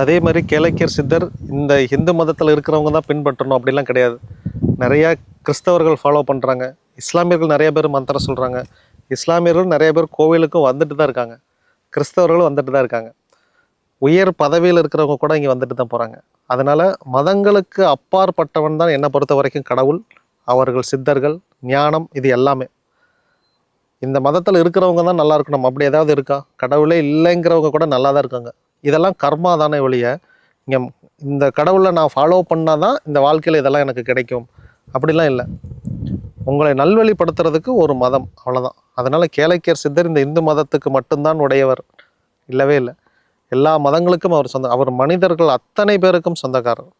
அதே மாதிரி கேளக்கியர் சித்தர் இந்த இந்து மதத்தில் இருக்கிறவங்க தான் பின்பற்றணும் அப்படிலாம் கிடையாது. நிறையா கிறிஸ்தவர்கள் ஃபாலோ பண்ணுறாங்க இஸ்லாமியர்கள் நிறைய பேர் மந்திரம் சொல்கிறாங்க இஸ்லாமியர்கள் நிறைய பேர் கோவிலுக்கும் வந்துட்டு தான் இருக்காங்க. கிறிஸ்தவர்களும் வந்துட்டு தான் இருக்காங்க. உயர் பதவியில் இருக்கிறவங்க கூட இங்கே வந்துட்டு தான் போகிறாங்க அதனால் மதங்களுக்கு அப்பாற்பட்டவன் தான் என்னை பொறுத்த வரைக்கும் கடவுள் அவர்கள் சித்தர்கள் ஞானம் இது எல்லாமே. இந்த மதத்தில் இருக்கிறவங்க தான் நல்லா இருக்கணும். அப்படி ஏதாவது இருக்கா? கடவுளே இல்லைங்கிறவங்க கூட நல்லா தான் இருக்காங்க. இதெல்லாம் கர்மா தானே ஒழிய இங்கே இந்த கடவுளை நான் ஃபாலோ பண்ணால் தான் இந்த வாழ்க்கையில் இதெல்லாம் எனக்கு கிடைக்கும். அப்படிலாம் இல்லை. உங்களை நல்வழிப்படுத்துறதுக்கு ஒரு மதம் அவ்வளோதான் அதனால் கேளக்கியர் சித்தர் இந்த இந்து மதத்துக்கு மட்டும்தான் உடையவர் இல்லவே இல்லை. எல்லா மதங்களுக்கும் அவர் சொந்த அவர் மனிதர்கள் அத்தனை பேருக்கும் சொந்தக்காரர்.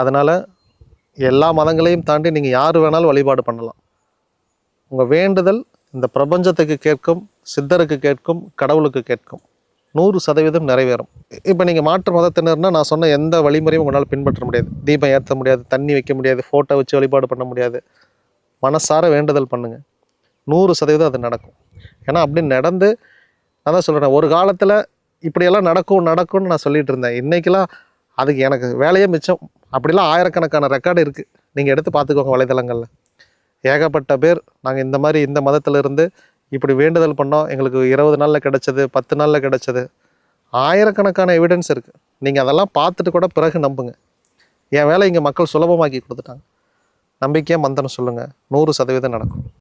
அதனால் எல்லா மதங்களையும் தாண்டி நீங்கள் யார் வேணாலும் வழிபாடு பண்ணலாம். உங்கள் வேண்டுதல் இந்த பிரபஞ்சத்துக்கு கேட்கும் சித்தருக்கு கேட்கும் கடவுளுக்கு கேட்கும். நூறு சதவீதம் நிறைவேறும். இப்போ நீங்கள் மாற்று மதத்தினர்னா நான் சொன்ன எந்த வழிமுறையும் உங்களால் பின்பற்ற முடியாது. தீபம் ஏற்ற முடியாது தண்ணி வைக்க முடியாது ஃபோட்டோ வச்சு வழிபாடு பண்ண முடியாது. மனசார வேண்டுதல் பண்ணுங்கள் நூறு சதவீதம் அது நடக்கும். ஏன்னா அப்படி நடந்து நான் தான் சொல்கிறேன் ஒரு காலத்தில் இப்படியெல்லாம் நடக்கும் நடக்கும்னு நான் சொல்லிகிட்டு இருந்தேன். இன்றைக்கெலாம் அதுக்கு எனக்கு வேலையே மிச்சம். அப்படிலாம் ஆயிரக்கணக்கான ரெக்கார்டு இருக்குது நீங்கள் எடுத்து பார்த்துக்கோங்க வலைதளங்களில். ஏகப்பட்ட பேர் நாங்கள் இந்த மாதிரி இந்த மதத்திலிருந்து இப்படி வேண்டுதல் பண்ணோம் எங்களுக்கு இருபது நாளில் கிடைச்சது பத்து நாளில் கிடைச்சது. ஆயிரக்கணக்கான எவிடன்ஸ் இருக்குது நீங்கள் அதெல்லாம் பார்த்துட்டு கூட பிறகு நம்புங்க. என் வேலை இங்கே மக்கள் சுலபமாக்கி கொடுத்துட்டாங்க. நம்பிக்கையாக மந்திரம் சொல்லுங்கள் நூறு சதவீதம் நடக்கும்.